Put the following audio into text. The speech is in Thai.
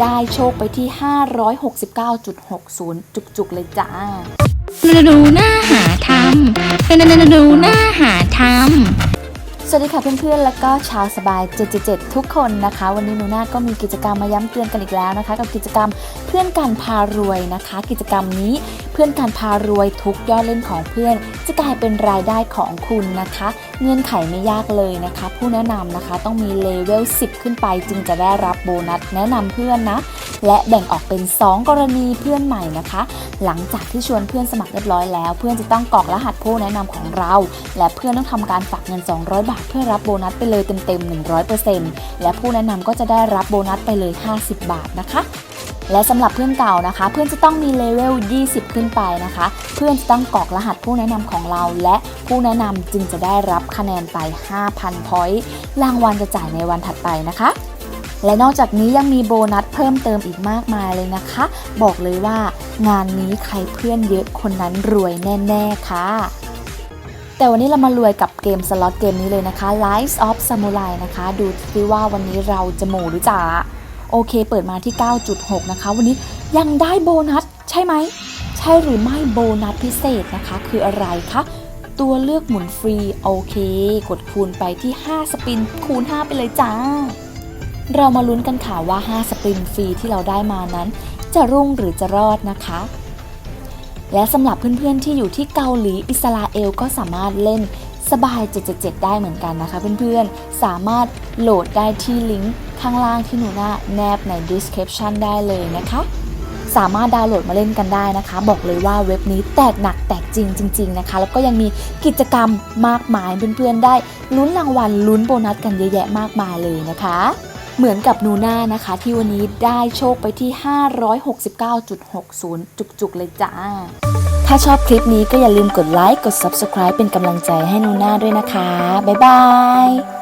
ได้โชคไปที่ 569.60 จุกๆเลยจ้า ดูหน้าหาทำดูดูหน้าหา สวัสดีค่ะเพื่อนๆ แล้วก็ชาวสบาย 777 ทุกคนนะคะ วันนี้หนูนาก็มีกิจกรรมมาย้ำเตือนกันอีกแล้วนะคะ กับกิจกรรมเพื่อนการพารวยนะคะ กิจกรรมนี้เพื่อนการพารวยทุกยอดเล่นของเพื่อน จะกลายเป็นรายได้ของคุณนะคะ เงื่อนไขไม่ยากเลยนะคะ ผู้แนะนำนะคะต้องมีเลเวล 10 ขึ้นไปจึงจะได้รับโบนัสแนะนำเพื่อนนะ และแบ่งออกเป็น 2 กรณีเพื่อนใหม่นะคะ หลังจากที่ชวนเพื่อนสมัครเรียบร้อยแล้ว เพื่อนจะต้องกรอกรหัสผู้แนะนำของเรา และเพื่อนต้องทำการฝากเงิน 200 บาท เพื่อรับโบนัสไปเลยเต็มๆ 100%และผู้แนะนำก็จะได้รับโบนัสไปเลย 50 บาทนะคะและสำหรับเพื่อนเก่านะคะ เพื่อนจะต้องมีเลเวล 20 ขึ้นไปนะคะ เพื่อนจะต้องกรอกรหัสผู้แนะนำของเรา และผู้แนะนำจึงจะได้รับคะแนนไป 5,000 พอยต์รางวัลจะจ่ายในวันถัดไปนะคะ และนอกจากนี้ยังมีโบนัสเพิ่มเติมอีกมากมายเลยนะคะ บอกเลยว่างานนี้ใครเพื่อนเยอะคนนั้นรวยแน่ ๆ ค่ะแต่วันนี้เรามารวยกับเกมสล็อตเกมนี้เลยนะคะ Lies of Samurai นะคะ ดูซิว่าวันนี้เราจะโมหรือจ่าโอเค เปิดมาที่ 9.6 นะคะ วันนี้ยังได้โบนัส ใช่ไหม ใช่หรือไม่โบนัสพิเศษนะคะ คืออะไรคะ ตัวเลือกหมุนฟรี โอเค กดคูณไปที่ 5 สปินคูณ 5 ไปเลยจ้า เรามาลุ้นกันค่ะว่า 5 สปรินฟรีที่เราได้มานั้น จะรุ่งหรือจะรอดนะคะ และสำหรับเพื่อนๆที่อยู่ที่เกาหลีอิสราเอลก็สามารถเล่นสบาย 777 ได้เหมือนกันนะคะเพื่อนๆ สามารถโหลดได้ที่ลิงก์ข้างล่างที่หนูหน้าแนบใน description ได้เลยนะคะ สามารถดาวน์โหลดมาเล่นกันได้นะคะ บอกเลยว่าเว็บนี้แตกหนักแตกจริงจริง ๆ นะคะ แล้วก็ยังมีกิจกรรมมากมายเพื่อนๆ ได้ลุ้นรางวัลลุ้นโบนัสกันเยอะแยะมากมายเลยนะคะ เหมือนกับนูน่านะคะ ที่วันนี้ได้โชคไปที่ 569.60 จุกๆ เลยจ้า ถ้าชอบคลิปนี้ก็อย่าลืมกดไลค์ กด Subscribe เป็นกำลังใจให้นูน่าด้วยนะคะ บ๊ายบาย